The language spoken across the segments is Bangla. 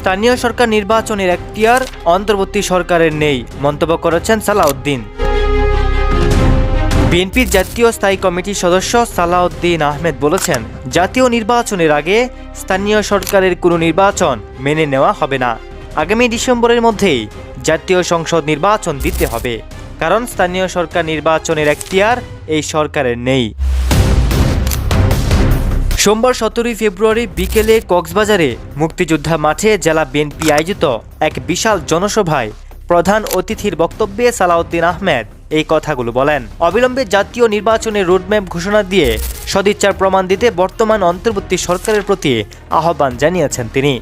স্থানীয় সরকার নির্বাচনের এখতিয়ার অন্তর্বর্তী সরকারের নেই, মন্তব্য করেছেন সালাউদ্দিন। বিএনপির জাতীয় স্থায়ী কমিটির সদস্য সালাউদ্দিন আহমেদ বলেছেন, জাতীয় নির্বাচনের আগে স্থানীয় সরকারের কোনো নির্বাচন মেনে নেওয়া হবে না। আগামী ডিসেম্বরের মধ্যেই জাতীয় সংসদ নির্বাচন দিতে হবে। কারণ স্থানীয় সরকার নির্বাচনের এখতিয়ার এই সরকারের নেই। সোমবার সতেরোই ফেব্রুয়ারি বিকেলে কক্সবাজারে মুক্তিযোদ্ধা মাঠে জেলা বিএনপি আয়োজিত এক বিশাল জনসভায় প্রধান অতিথির বক্তব্যে সালাউদ্দিন আহমেদ এই কথাগুলো বলেন। অবিলম্বে জাতীয় নির্বাচনের রোডম্যাপ ঘোষণা দিয়ে সদিচ্ছার প্রমাণ দিতে বর্তমান অন্তর্বর্তী সরকারের প্রতি আহ্বান জানিয়েছেন তিনি।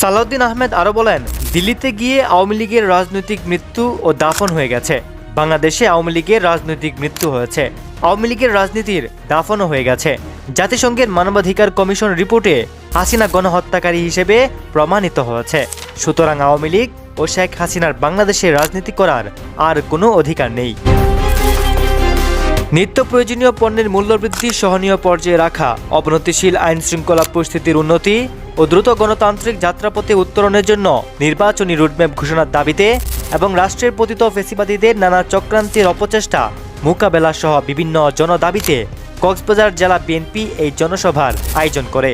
সালাউদ্দিন আহমেদ আরও বলেন, দিল্লিতে গিয়ে আওয়ামী লীগের রাজনৈতিক মৃত্যু ও দাফন হয়ে গেছে। বাংলাদেশে আওয়ামী লীগের রাজনৈতিক মৃত্যু হয়েছে। আওয়ামী লীগের রাজনীতির দাফনও হয়ে গেছে। জাতিসংঘের মানবাধিকার কমিশন রিপোর্টে হাসিনা গণহত্যাকারী হিসেবে প্রমাণিত হয়েছে। সুতরাং আওয়ামী লীগ ও শেখ হাসিনার বাংলাদেশে রাজনীতি করার আর কোনো অধিকার নেই। নিত্য প্রয়োজনীয় পণ্যের মূল্যবৃদ্ধি সহনীয় পর্যায়ে রাখা, অবনতিশীল আইন শৃঙ্খলা পরিস্থিতির উন্নতি ও দ্রুত গণতান্ত্রিক যাত্রাপথে উত্তরণের জন্য নির্বাচনী রুটম্যাপ ঘোষণার দাবিতে এবং রাষ্ট্রের পতিত ফেসিবাদীদের নানা চক্রান্তের অপচেষ্টা, মোকাবেলা সহ বিভিন্ন জনদাবিতে কক্সবাজার জেলা বিএনপি এই জনসভার আয়োজন করে।